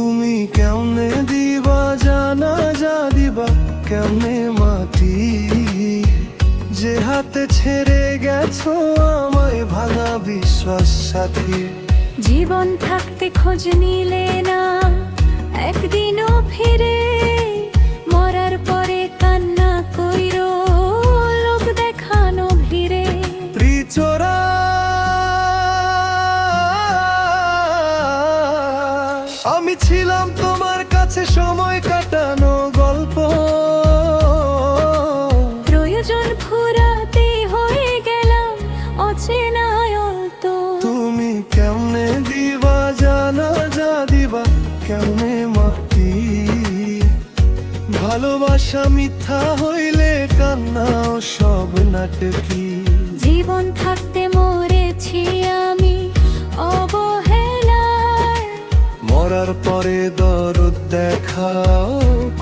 তুমি কেমনে দিবা, জানা যা দিবা কেমনে মাটি? যে হাতে ছেড়ে গেছো আমায় ভাঙা বিশ্বাস সাথে। জীবন থাকতে খোঁজ নিলে না, একদিনও ফিরে আমি ছিলাম তোমার কাছে সময় কাটানো গল্প। প্রয়োজন ফুরাতে হয়ে গেলাম অচেনায় তো তুমি কেমনে দিবা জানা যা দিবা কেমনে মাটি ভালোবাসা মিথ্যা হইলে কান্নাও সব নাটকি মরার পরে দরদ দেখাও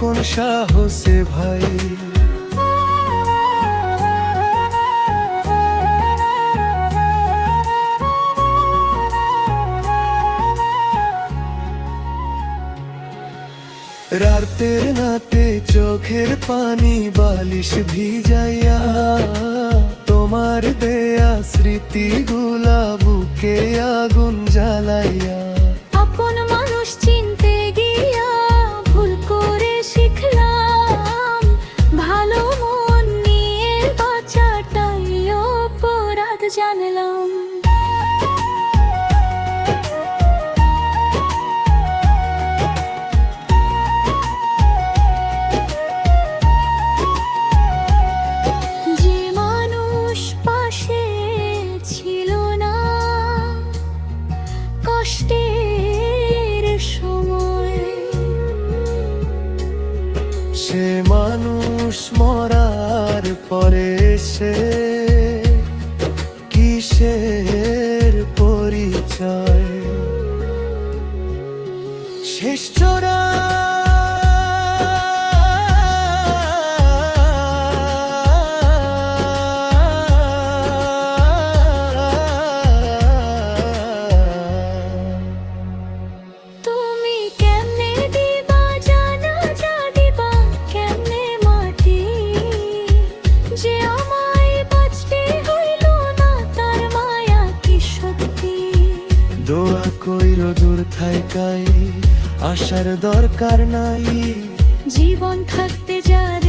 কোন সাহসে ভাই। রাতের নাতে চোখের পানি বালিশ ভিজাইয়া তোমার দেয়া স্মৃতিগুলা বুকে আগুন জ্বালাইয়া জানলাম। কষ্টের সময়। সে মানুষ মরার পরে সে দোয়া কইর দূর থাইকাই। আসার দরকার নাই। জীবন থাকতে যা